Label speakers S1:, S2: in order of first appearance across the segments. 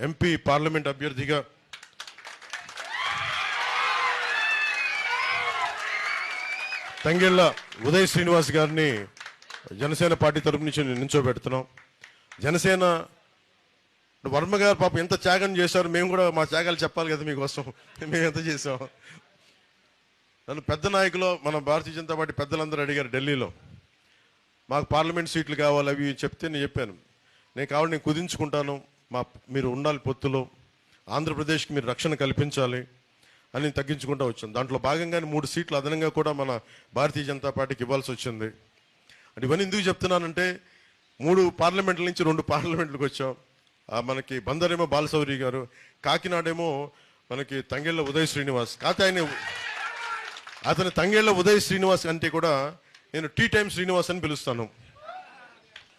S1: MP parliament అభ్యర్థిగా. తంగెళ్ళ ఉదయ్ శ్రీనివాస్ గారిని Janasena party తరపు నుంచి నించోబెడుతున్నాం. జనసేన వర్మ గారు పాపం ఎంత త్యాగం చేశారు మేము కూడా మా త్యాగాలు చెప్పాలి కదా మీకోసం. మేము ఎంత చేసాం నన్ను పెద్ద నాయకులు మన భారతీయ జనతా పార్టీ పెద్దలందరూ అడిగారు ఢిల్లీలో. మాకు పార్లమెంట్ సీట్లు కావాలి అవి చెప్తే నేను చెప్పాను. నేను కావాలి నేను కుదించుకుంటాను. మా మీరు ఉండాలి పొత్తులో. ఆంధ్రప్రదేశ్కి మీరు రక్షణ కల్పించాలి అని తగ్గించుకుంటూ వచ్చాం. దాంట్లో భాగంగానే మూడు సీట్లు అదనంగా కూడా మన భారతీయ జనతా పార్టీకి ఇవ్వాల్సి వచ్చింది. అంటే ఇవన్నీ ఎందుకు చెప్తున్నానంటే మూడు పార్లమెంట్ల నుంచి రెండు పార్లమెంట్లకు వచ్చాం. ఆ, మనకి బందరేమో బాలసౌరి గారు కాకినాడేమో మనకి తంగేళ్ళ ఉదయ్ శ్రీనివాస్ కాకపోతే ఆయన అతని తంగేళ్ళ ఉదయ్ శ్రీనివాస్ అంటే కూడా నేను టీ టైం శ్రీనివాస్ అని పిలుస్తాను.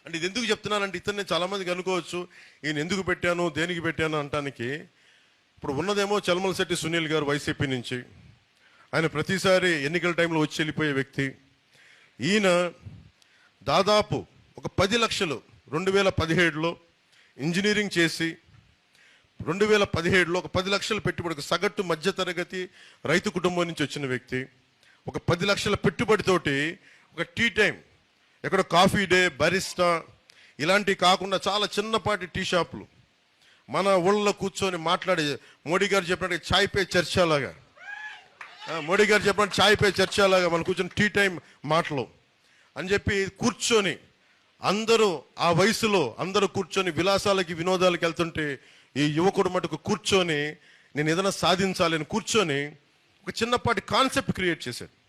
S1: అంటే ఇది ఎందుకు చెప్తున్నానంటే ఇతన్ని చాలామందికి అనుకోవచ్చు ఈయన ఎందుకు పెట్టాను దేనికి పెట్టాను అంటానికి. ఇప్పుడు ఉన్నదేమో చల్మల శెట్టి సునీల్ గారు వైసీపీ నుంచి. ఆయన ప్రతిసారి ఎన్నికల టైంలో వచ్చి వెళ్ళిపోయే వ్యక్తి. ఈయన దాదాపు ఒక పది లక్షలు రెండు వేల పదిహేడులో ఇంజనీరింగ్ చేసి రెండు వేల పదిహేడులో ఒక పది లక్షల పెట్టుబడి ఒక సగటు మధ్యతరగతి రైతు కుటుంబం నుంచి వచ్చిన వ్యక్తి. ఒక పది లక్షల పెట్టుబడితోటి ఒక టీ టైం ఎక్కడ కాఫీ డే బరిస్టా ఇలాంటివి కాకుండా చాలా చిన్నపాటి టీ షాపులు. మన ఊళ్ళో కూర్చొని మాట్లాడే మోడీ గారు చెప్పినట్టు చాయ్ పే చర్చలాగా మోడీ గారు చెప్పినట్టు చాయ్ పే చర్చలాగా మనం కూర్చొని టీ టైం మాటలు అని చెప్పి కూర్చొని అందరూ ఆ వయసులో అందరూ కూర్చొని విలాసాలకి వినోదాలకి వెళ్తుంటే ఈ యువకుడు మటుకు కూర్చొని నేను ఏదైనా సాధించాలని కూర్చొని ఒక చిన్నపాటి కాన్సెప్ట్ క్రియేట్ చేశాడు.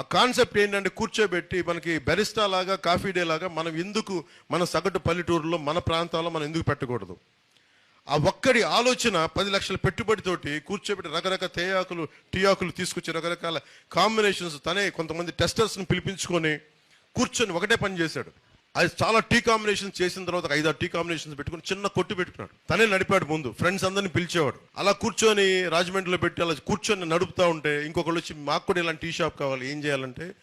S1: ఆ కాన్సెప్ట్ ఏంటంటే కూర్చోబెట్టి మనకి బెరిస్టా లాగా కాఫీ డే లాగా మనం ఎందుకు మన సగటు పల్లెటూరులో మన ప్రాంతాల్లో మనం ఎందుకు పెట్టకూడదు? ఆ ఒక్కడి ఆలోచన పది లక్షల పెట్టుబడితోటి కూర్చోబెట్టి రకరకాల తేయాకులు టీ ఆకులు తీసుకొచ్చి రకరకాల కాంబినేషన్స్ తనే కొంతమంది టెస్టర్స్ని పిలిపించుకొని కూర్చొని ఒకటే పని చేశాడు. అది చాలా టీ కాంబినేషన్స్ చేసిన తర్వాత ఒక ఐదారు టీ కాంబినేషన్స్ పెట్టుకుని చిన్న కొట్టు పెట్టుకున్నాడు. తనే నడిపాడు ముందు. ఫ్రెండ్స్ అందరిని పిలిచేవాడు. అలా కూర్చొని రాజమండ్రిలో పెట్టి అలా కూర్చొని నడుపుతా ఉంటే ఇంకొకళ్ళు వచ్చి మాకు కూడా ఇలాంటి టీ షాప్ కావాలి ఏం చేయాలంటే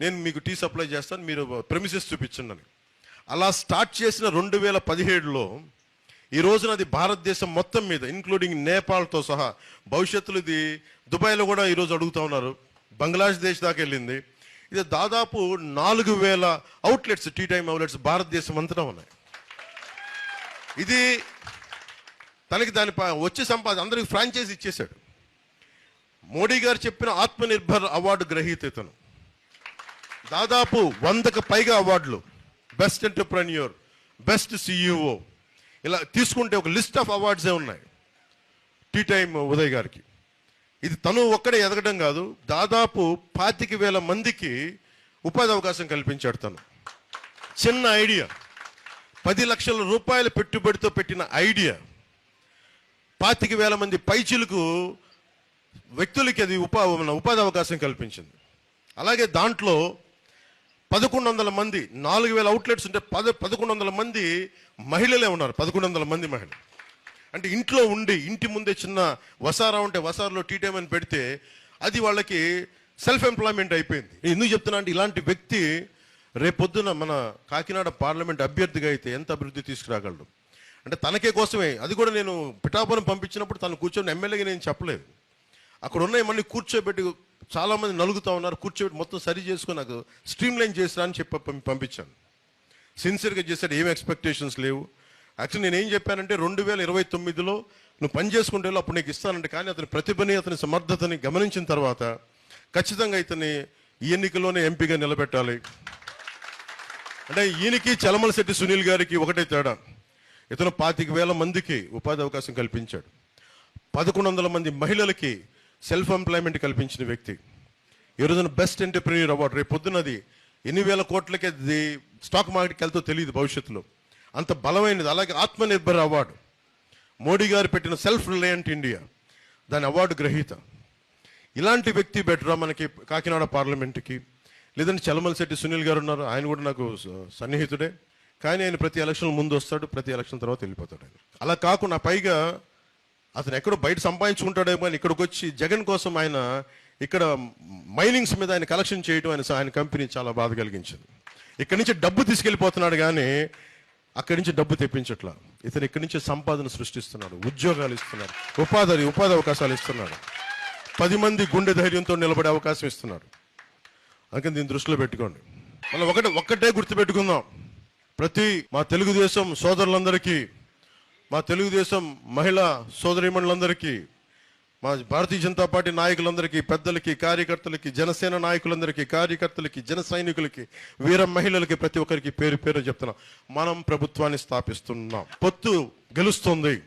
S1: నేను మీకు టీ సప్లై చేస్తాను మీరు ప్రెమిసెస్ చూపించండి అలా స్టార్ట్ చేసిన రెండు వేల పదిహేడులో ఈ రోజున అది భారతదేశం మొత్తం మీద ఇంక్లూడింగ్ నేపాల్తో సహా భవిష్యత్తులో ఇది దుబాయ్లో కూడా ఈరోజు అడుగుతా ఉన్నారు. బంగ్లాదేశ్ దాకా వెళ్ళింది. ఇది దాదాపు నాలుగు వేల అవుట్లెట్స్ టీ టైమ్ అవుట్లెట్స్ భారతదేశం అంతటా ఉన్నాయి. ఇది తనకి దాని వచ్చే సంపాదన అందరికి ఫ్రాంచైజ్ ఇచ్చేశాడు. మోడీ గారు చెప్పిన ఆత్మనిర్భర్ అవార్డు గ్రహీత ఇతను. దాదాపు వందకు పైగా అవార్డులు. బెస్ట్ ఎంటర్ప్రెన్యూర్ బెస్ట్ సిఇఓ ఇలా తీసుకుంటే ఒక లిస్ట్ ఆఫ్ అవార్డ్సే ఉన్నాయి. టీ టైమ్ ఉదయ్ గారికి. ఇది తను ఒక్కడే ఎదగడం కాదు దాదాపు పాతిక వేల మందికి ఉపాధి అవకాశం కల్పించాడు తను. చిన్న ఐడియా. పది లక్షల రూపాయల పెట్టుబడితో పెట్టిన ఐడియా. పాతిక వేల మంది పైచిలకు వ్యక్తులకి అది ఉపా ఉపాధి అవకాశం కల్పించింది. అలాగే దాంట్లో పదకొండు వందల మంది నాలుగు వేల అవుట్లెట్స్ ఉంటే పద పదకొండు వందల మంది మహిళలే ఉన్నారు. పదకొండు వందల మంది మహిళలు. అంటే ఇంట్లో ఉండి ఇంటి ముందే చిన్న వసారా ఉంటే వసారలో టీ టైం అని పెడితే అది వాళ్ళకి సెల్ఫ్ ఎంప్లాయ్మెంట్ అయిపోయింది ఎందుకు చెప్తున్నా అంటే ఇలాంటి వ్యక్తి రేపొద్దున మన కాకినాడ పార్లమెంట్ అభ్యర్థిగా అయితే ఎంత అభివృద్ధి తీసుకురాగలడు? అంటే తనకే కోసమే. అది కూడా నేను పిఠాపురం పంపించినప్పుడు తను కూర్చొని ఎమ్మెల్యేగా నేను చెప్పలేదు. అక్కడ ఉన్నాయి మళ్ళీ కూర్చోబెట్టి చాలామంది నలుగుతూ నలుగుతా ఉన్నారు. కూర్చోబెట్టి మొత్తం సరి చేసుకుని నాకు స్ట్రీమ్ లైన్ చేసిరా అని చెప్పి పంపించాను. సిన్సియర్గా చేశాడు ఏం ఎక్స్పెక్టేషన్స్ లేవు. యాక్చువల్ నేను చెప్పానంటే రెండు వేల ఇరవై తొమ్మిదిలో నువ్వు పని చేసుకుంటే అప్పుడు నీకు ఇస్తానంటే. కానీ అతని ప్రతిభని అతని సమర్థతని గమనించిన తర్వాత ఖచ్చితంగా ఇతని ఈ ఎన్నికల్లోనే ఎంపీగా నిలబెట్టాలి. అంటే ఈయనకి చలమల శెట్టి సునీల్ గారికి ఒకటే తేడా. ఇతను పాతిక వేల మందికి ఉపాధి అవకాశం కల్పించాడు. పదకొండు వందల మంది మహిళలకి సెల్ఫ్ ఎంప్లాయ్మెంట్ కల్పించిన వ్యక్తి. ఈ రోజున బెస్ట్ ఎంటర్ప్రీనియర్ అవార్డు. రేపు పొద్దున్నది ఎన్ని వేల కోట్లకి అది స్టాక్ మార్కెట్కి వెళ్తో తెలియదు భవిష్యత్తులో. అంత బలమైనది. అలాగే ఆత్మనిర్భర్ అవార్డు. మోడీ గారు పెట్టిన సెల్ఫ్ రిలయంట్ ఇండియా. దాని అవార్డు గ్రహీత. ఇలాంటి వ్యక్తి బెటరా మనకి కాకినాడ పార్లమెంట్కి. లేదంటే చలమలశెట్టి సునీల్ గారు ఉన్నారు. ఆయన కూడా నాకు సన్నిహితుడే. కానీ ఆయన ప్రతి ఎలక్షన్ ముందు వస్తాడు ప్రతి ఎలక్షన్ తర్వాత వెళ్ళిపోతాడు ఆయన. అలా కాకుండా పైగా అతను ఎక్కడో బయట సంపాదించుకుంటాడేమో అని ఇక్కడికి వచ్చి జగన్ కోసం ఆయన ఇక్కడ మైనింగ్స్ మీద ఆయన కలెక్షన్ చేయడం ఆయన ఆయన కంపెనీ చాలా బాధ కలిగించింది. ఇక్కడి నుంచి డబ్బు తీసుకెళ్ళిపోతున్నాడు కానీ అక్కడి నుంచి డబ్బు తెప్పించట్లా. ఇతను ఇక్కడి నుంచి సంపాదన సృష్టిస్తున్నాడు ఉద్యోగాలు ఇస్తున్నాడు ఉపాధి ఉపాధి అవకాశాలు ఇస్తున్నాడు. పది మంది గుండె ధైర్యంతో నిలబడే అవకాశం ఇస్తున్నాడు. అందుకని దీన్ని దృష్టిలో పెట్టుకోండి. మనం ఒకటే ఒక్కటే గుర్తుపెట్టుకుందాం. ప్రతి మా తెలుగుదేశం సోదరులందరికీ మా తెలుగుదేశం మహిళా సోదరీమణులందరికీ మా భారతీయ జనతా పార్టీ నాయకులందరికీ పెద్దలకి కార్యకర్తలకి జనసేన నాయకులందరికీ కార్యకర్తలకి జన సైనికులకి వీర మహిళలకి ప్రతి ఒక్కరికి పేరు పేరు చెప్తున్నాం. మనం ప్రభుత్వాన్ని స్థాపిస్తున్నాం. పొత్తు గెలుస్తుంది.